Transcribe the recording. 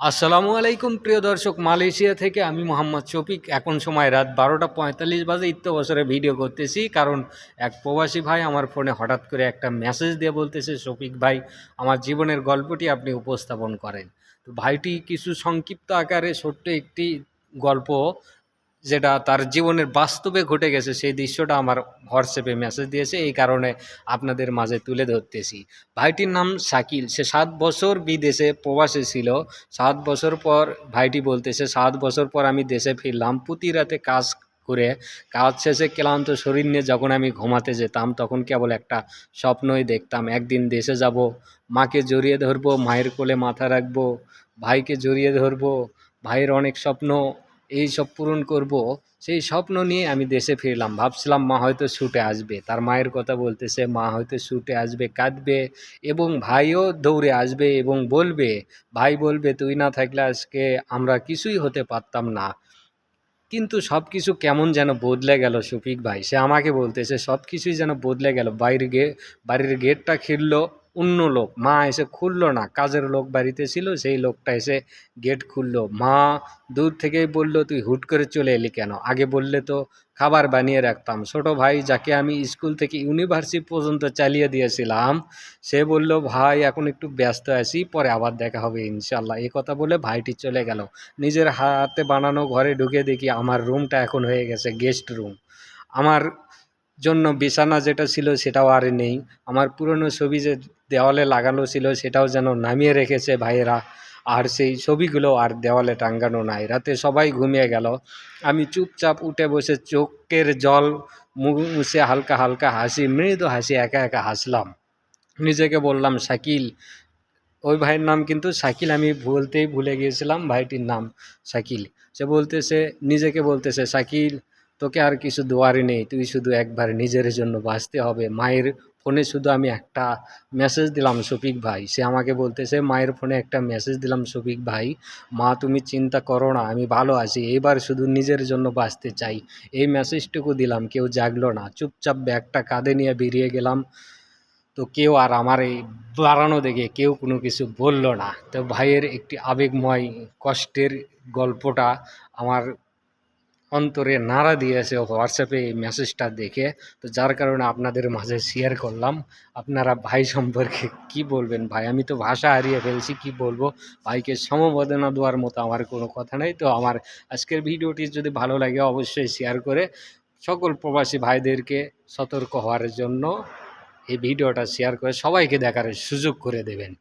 আসসালামু আলাইকুম, প্রিয় দর্শক। মালয়েশিয়া থেকে আমি মোহাম্মদ শফিক। এখন সময় রাত বারোটা পঁয়তাল্লিশ বাজে। ইত্য বছরে ভিডিও করতেছি। কারণ এক প্রবাসী ভাই আমার ফোনে হঠাৎ করে একটা মেসেজ দিয়ে বলতেছে, শফিক ভাই, আমার জীবনের গল্পটি আপনি উপস্থাপন করেন। তো ভাইটি কিছু সংক্ষিপ্ত আকারে ছোট্ট একটি গল্প যেটা তার জীবনের বাস্তবে ঘটে গেছে, সেই দৃশ্যটা আমার হোয়াটসঅ্যাপে মেসেজ দিয়েছে। এই কারণে আপনাদের মাঝে তুলে ধরতেছি। ভাইটির নাম শাকিল। সে সাত বছর বিদেশে প্রবাসে ছিল। সাত বছর পর ভাইটি বলতেছে, সাত বছর পর আমি দেশে ফিরলাম। প্রতি রাতে কাজ করে, কাজ শেষে ক্লান্ত শরীর নিয়ে যখন আমি ঘুমাতে যেতাম, তখন কেবল একটা স্বপ্নই দেখতাম। একদিন দেশে যাব, মাকে জড়িয়ে ধরবো, মায়ের কোলে মাথা রাখব, ভাইকে জড়িয়ে ধরবো। ভাইয়ের অনেক স্বপ্ন এই সব পূরণ করব, সেই স্বপ্ন নিয়ে আমি দেশে ফিরলাম। ভাবছিলাম মা হয়তো ছুটে আসবে। তার মায়ের কথা বলতেছে, মা হয়তো ছুটে আসবে, কাঁদবে এবং ভাইও দৌড়ে আসবে এবং বলবে, ভাই বলবে, তুই না থাকলে আজকে আমরা কিছুই হতে পারতাম না। কিন্তু সব কিছু কেমন যেন বদলে গেল শফিক ভাই। সে আমাকে বলতেছে সব কিছুই যেন বদলে গেল। বাইরে গে, বাড়ির গেটটা খিললো অন্য লোক। মা এসে খুললো না। কাজের লোক বাড়িতে ছিল, সেই লোকটা এসে গেট খুললো। মা দূর থেকেই বলল, তুই হুট করে চলে এলি কেন? আগে বললে তো খাবার বানিয়ে রাখতাম। ছোট ভাই যাকে আমি স্কুল থেকে ইউনিভার্সিটি পর্যন্ত চালিয়ে দিয়েছিলাম, সে বলল, ভাই, এখন একটু ব্যস্ত আছি, পরে আবার দেখা হবে ইনশাল্লাহ এই কথা বলে ভাইটি চলে গেল। নিজের হাতে বানানো ঘরে ঢুকে দেখি আমার রুমটা এখন হয়ে গেছে গেস্ট রুম আমার জন্য বিছানা যেটা ছিল সেটাও আর নেই। আমার পুরনো ছবি যে দেওয়ালে লাগানো ছিল, সেটাও যেন নামিয়ে রেখেছে ভাইয়েরা। আর সেই ছবিগুলো আর দেওয়ালে টাঙ্গানো নাই। রাতে সবাই ঘুমিয়ে গেল। আমি চুপচাপ উঠে বসে চোখের জল মুছে হালকা হালকা হাসি, মৃদু হাসি, একা একা হাসলাম। নিজেকে বললাম, শাকিল। ওই ভাইয়ের নাম কিন্তু শাকিল, আমি বলতেই ভুলে গিয়েছিলাম ভাইটির নাম শাকিল। সে বলতেছে, নিজেকে বলতেছে, শাকিল তোকে আর কিছু দোয়ারই নেই, তুই শুধু একবার নিজের জন্য বাঁচতে হবে। মায়ের ফোনে শুধু আমি একটা মেসেজ দিলাম, শফিক ভাই। সে আমাকে বলতেছে, মায়ের ফোনে একটা মেসেজ দিলাম, শফিক ভাই, মা তুমি চিন্তা করো না, আমি ভালো আছি। এবার শুধু নিজের জন্য বাঁচতে চাই। এই মেসেজটুকু দিলাম, কেউ জাগলো না। চুপচাপ ব্যাগটা কাঁধে নিয়ে বেরিয়ে গেলাম। তো কেউ আর আমার এই বাড়ানো দেখে কেউ কোনো কিছু বলল না। তো ভাইয়ের একটি আবেগময় কষ্টের গল্পটা আমার অন্তরে নাড়া দিয়েছে হোয়াটসঅ্যাপে এই মেসেজটা দেখে, তো যার কারণে আপনাদের মাঝে শেয়ার করলাম। আপনারা ভাই সম্পর্কে কি বলবেন? ভাই, আমি তো ভাষা হারিয়ে ফেলছি, কি বলব? ভাইকে সমবেদনা দেওয়ার মতো আমার কোনো কথা নেই। তো আমার আজকের ভিডিওটি যদি ভালো লাগে, অবশ্যই শেয়ার করে সকল প্রবাসী ভাইদেরকে সতর্ক হওয়ার জন্য এই ভিডিওটা শেয়ার করে সবাইকে দেখার সুযোগ করে দেবেন।